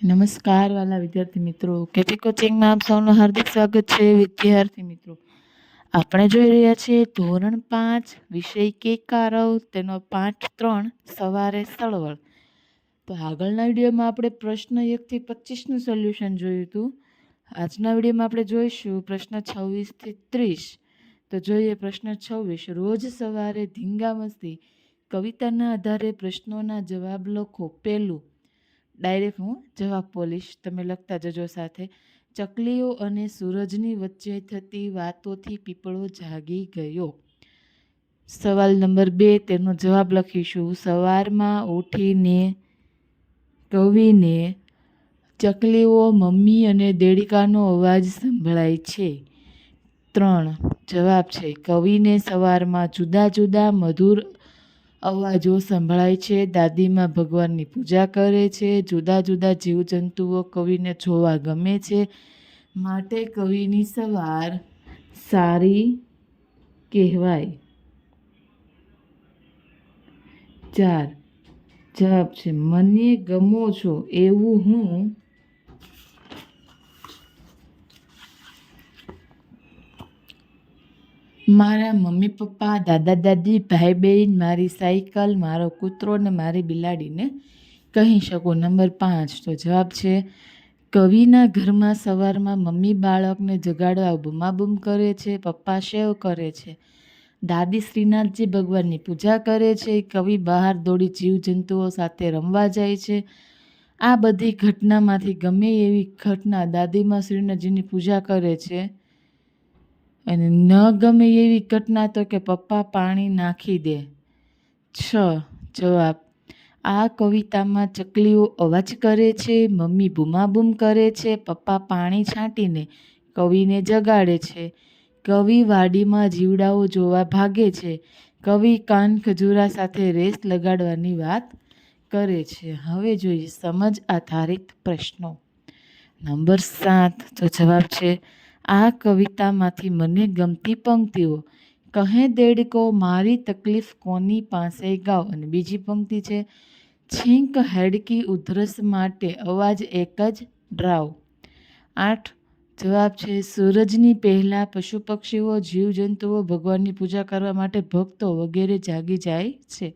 નમસ્કાર વાલા વિદ્યાર્થી મિત્રો. કેપી કોચિંગમાં આપ સૌનું હાર્દિક સ્વાગત છે વિદ્યાર્થી મિત્રો. આપણે જોઈ રહ્યા છીએ ધોરણ પાંચ, વિષય કે કારવ, તેનો પાઠ ત્રણ, સવારે સળવળ. તો આગળના વિડીયોમાં આપણે પ્રશ્ન એકથી પચીસનું સોલ્યુશન જોયું હતું. આજના વિડીયોમાં આપણે જોઈશું પ્રશ્ન છવ્વીસથી ત્રીસ. તો જોઈએ પ્રશ્ન છવ્વીસ. રોજ સવારે ધીંગામસ્તી કવિતાના આધારે પ્રશ્નોના જવાબ લખો. પહેલું ડાયરેક્ટ હું જવાબ બોલીશ. તમે લખતા જજો સાથે. ચકલીઓ અને સૂરજની વચ્ચે થતી વાતોથી પીપળો જાગી ગયો. સવાલ નંબર બે, તેનો જવાબ લખીશું. સવારમાં ઉઠીને કવિને ચકલીઓ, મમ્મી અને દેડિકાનો અવાજ સંભળાય છે. ત્રણ જવાબ છે. કવિને સવારમાં જુદા જુદા મધુર અવાજો સંભળાય છે. દાદીમાં ભગવાનની પૂજા કરે છે. જુદા જુદા જીવજંતુઓ કવિને જોવા ગમે છે. માટે કવિની સવાર સારી કહેવાય. ચાર જવાબ છે, મને ગમો છો એવું હું મારા મમ્મી પપ્પા, દાદા દાદી, ભાઈ બહેન, મારી સાયકલ, મારો કૂતરો ને મારી બિલાડીને કહી શકું. નંબર પાંચ તો જવાબ છે, કવિના ઘરમાં સવારમાં મમ્મી બાળકને જગાડવા બૂમાબૂમ કરે છે, પપ્પા સેવ કરે છે. દાદી શ્રીનાથજી ભગવાનની પૂજા કરે છે, કવિ બહાર દોડી જીવજંતુઓ સાથે રમવા જાય છે. આ બધી ઘટનામાંથી ગમે એવી ઘટના દાદીમાં, શ્રીનાથજીની પૂજા કરે છે. અને ન ગમે એવી ઘટના તો કે પપ્પા પાણી નાખી દે. છ, જવાબ. આ કવિતામાં ચકલીઓ અવાજ કરે છે, મમ્મી બૂમાબૂમ કરે છે, પપ્પા પાણી છાંટીને કવિને જગાડે છે. કવિ વાડીમાં જીવડાઓ જોવા ભાગે છે. કવિ કાન ખજૂરા સાથે રેસ લગાડવાની વાત કરે છે. હવે જોઈએ સમજ આધારિત પ્રશ્નો. નંબર સાત, તો જવાબ છે આ કવિતામાંથી મને ગમતી પંક્તિઓ. કહે દેડકો, મારી તકલીફ કોની પાસે ગાઓ અને બીજી પંક્તિ છે, છીંક હેડકી ઉધરસ માટે અવાજ એક જ ડ્રાવ. આઠ, જવાબ છે, સૂરજની પહેલાં પશુ પક્ષીઓ જીવજંતુઓ ભગવાનની પૂજા કરવા માટે ભક્તો વગેરે જાગી જાય છે.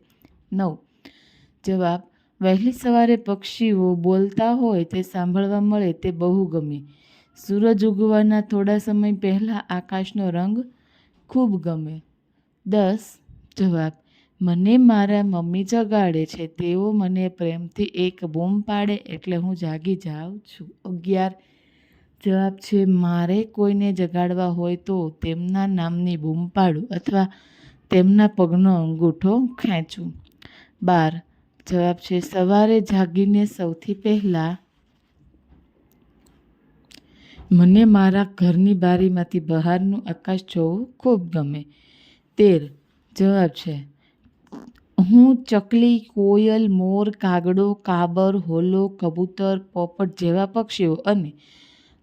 નવ, જવાબ, વહેલી સવારે પક્ષીઓ બોલતા હોય, તે સાંભળવા મળે, તે બહુ ગમે. સૂરજ ઉગવાના થોડા સમય પહેલાં આકાશનો રંગ ખૂબ ગમે. દસ, જવાબ, મને મારા મમ્મી જગાડે છે. તેઓ મને પ્રેમથી એક બૂમ પાડે એટલે હું જાગી જાઉં છું. અગિયાર, જવાબ છે, મારે કોઈને જગાડવા હોય તો તેમના નામની બૂમ પાડું અથવા તેમના પગનો અંગૂઠો ખેંચું. બાર, જવાબ છે, સવારે જાગીને સૌથી પહેલાં મને મારા ઘરની બારીમાંથી બહારનું આકાશ જોવું ખૂબ ગમે. તેર, જવાબ છે. હું ચકલી, કોયલ, મોર, કાગડો, કાબર, હોલો, કબૂતર, પોપટ જેવા પક્ષીઓ અને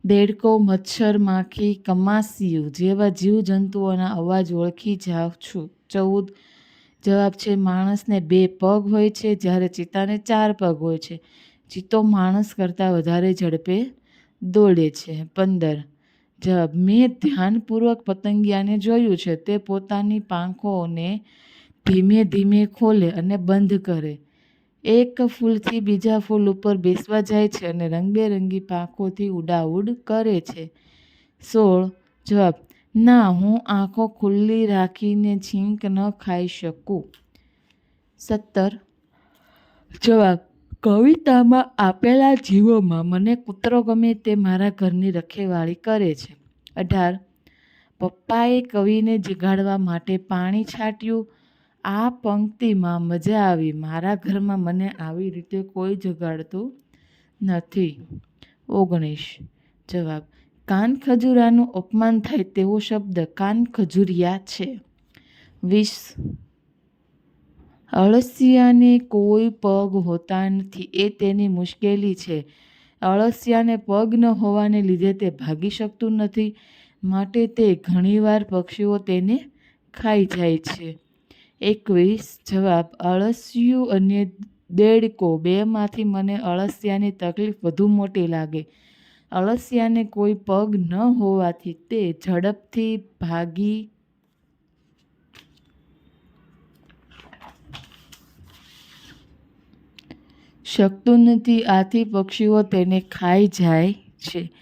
દેડકો, મચ્છર, માખી, કમાસીઓ જેવા જીવજંતુઓના અવાજ ઓળખી જાઉં છું. ચૌદ, જવાબ છે, માણસને બે પગ હોય છે જ્યારે ચિત્તાને ચાર પગ હોય છે. ચિત્તો માણસ કરતાં વધારે ઝડપે દોડે છે, પંદર. જવાબ, મેં ધ્યાનપૂર્વક પતંગિયાને જોયું છે, તે પોતાની પાંખોને ધીમે ધીમે ખોલે અને બંધ કરે. એક ફૂલથી બીજા ફૂલ ઉપર બેસવા જાય છે અને રંગબેરંગી પાંખોથી ઉડાઉડ કરે છે. સોળ. જવાબ, ના, હું આંખો ખુલ્લી રાખીને છીંક ન ખાઈ શકું. સત્તર. જવાબ કવિતામાં આપેલા જીવોમાં મને કૂતરો ગમે તે મારા ઘરની રખેવાળી કરે છે. અઢાર. પપ્પાએ કવિને જગાડવા માટે પાણી છાંટ્યું. આ પંક્તિમાં મજા આવી. મારા ઘરમાં મને આવી રીતે કોઈ જગાડતું નથી. ઓગણીસ. જવાબ. કાન ખજૂરાનું અપમાન થાય તેવો શબ્દ કાન ખજૂરિયા છે. વીસ. અળસિયાને કોઈ પગ હોતા નથી, એ તેની મુશ્કેલી છે. અળસિયાને પગ ન હોવાને લીધે તે ભાગી શકતું નથી, માટે તે ઘણીવાર પક્ષીઓ તેને ખાઈ જાય છે. એકવીસ, જવાબ, અળસિયું અને દેડકો બેમાંથી મને અળસિયાની તકલીફ વધુ મોટી લાગે. અળસિયાને કોઈ પગ ન હોવાથી તે ઝડપથી ભાગી શકતું નથી, આથી પક્ષીઓ તેને ખાઈ જાય છે.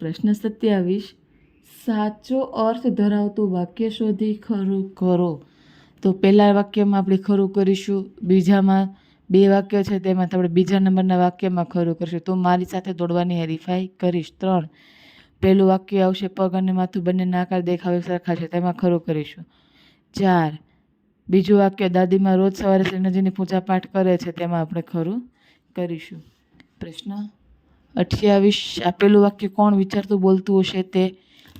પ્રશ્ન સત્યાવીસ, સાચો અર્થ ધરાવતું વાક્ય શોધી ખરું કરો તો પહેલા વાક્યમાં આપણે ખરું કરીશું, બીજામાં બે વાક્ય છે, તેમાં આપણે બીજા નંબરના વાક્યમાં ખરું કરીશું. તો મારી સાથે દોડવાની હરીફાઈ કરીશ, ત્રણ. પહેલું વાક્ય આવશે, પગ અને માથું બંને નાકાર દેખાવે સરખા છે, તેમાં ખરું કરીશું. ચાર. બીજું વાક્ય, દાદીમાં રોજ સવારે શ્રીનજીની પૂજા પાઠ કરે છે, તેમાં આપણે ખરું કરીશું. પ્રશ્ન અઠ્યાવીસ, આપેલું વાક્ય કોણ વિચારતું બોલતું હશે તે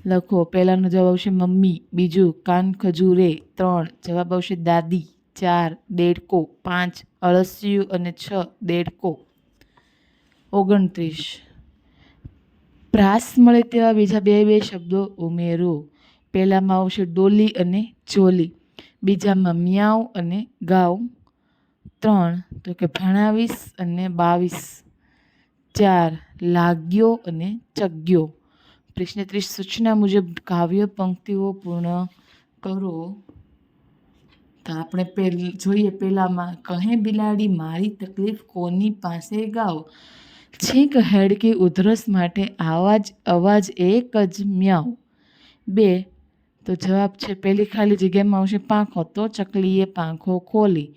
લખો. પહેલાંનો જવાબ આવશે મમ્મી, બીજું કાન ખજૂરે, ત્રણ જવાબ આવશે દાદી, ચાર દેડકો, પાંચ અળસિયું અને છ દેડકો. ઓગણત્રીસ. પ્રાસ મળે તેવા બીજા બે બે શબ્દો ઉમેરો. પહેલામાં આવશે ડોલી અને ચોલી. બીજામાં મિયાઉ અને ગાઉ. ત્રણ, તો કે ભણાવીસ અને બાવીસ. ચાર, લાગ્યો અને ચગ્યો. પ્રશ્ન ત્રીસ, સૂચના મુજબ કાવ્ય, પંક્તિઓ પૂર્ણ કરો. તો આપણે પહેલ જોઈએ પહેલામાં કહે બિલાડી, મારી તકલીફ કોની પાસે ગાઓ? છીંક હેડકી ઉધરસ માટે આવાજ, અવાજ એક જ મ્યાઉ. બે, તો જવાબ છે પહેલી ખાલી જગ્યામાં આવશે પાંખો, તો ચકલીએ પાંખો ખોલી.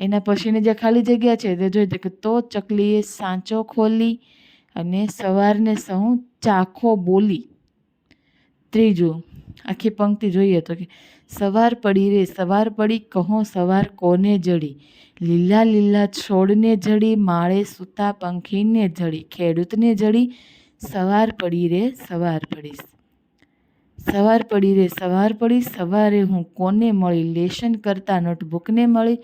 એના પછીની જે ખાલી જગ્યા છે તે જોઈ કે તો ચકલીએ સાંચો ખોલી અને સવારને સહુ ચાખો બોલી. ત્રીજું, આખી પંક્તિ જોઈએ તો કે સવાર પડી રે, સવાર પડી કહો સવાર કોને જડી? લીલા લીલા છોડને જડી, માળે સૂતા પંખીને જડી, ખેડૂતને જડી, સવાર પડી રે, સવાર પડીશ. સવાર પડી રે, સવાર પડી સવારે હું કોને મળી? લેશન કરતા નોટબુકને મળી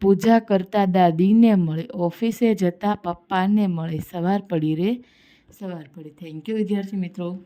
પૂજા કરતા દાદીને મળે, ઓફિસે જતા પપ્પાને મળે, સવાર પડી રે, સવાર પડી. થેન્ક યુ વિદ્યાર્થી મિત્રો.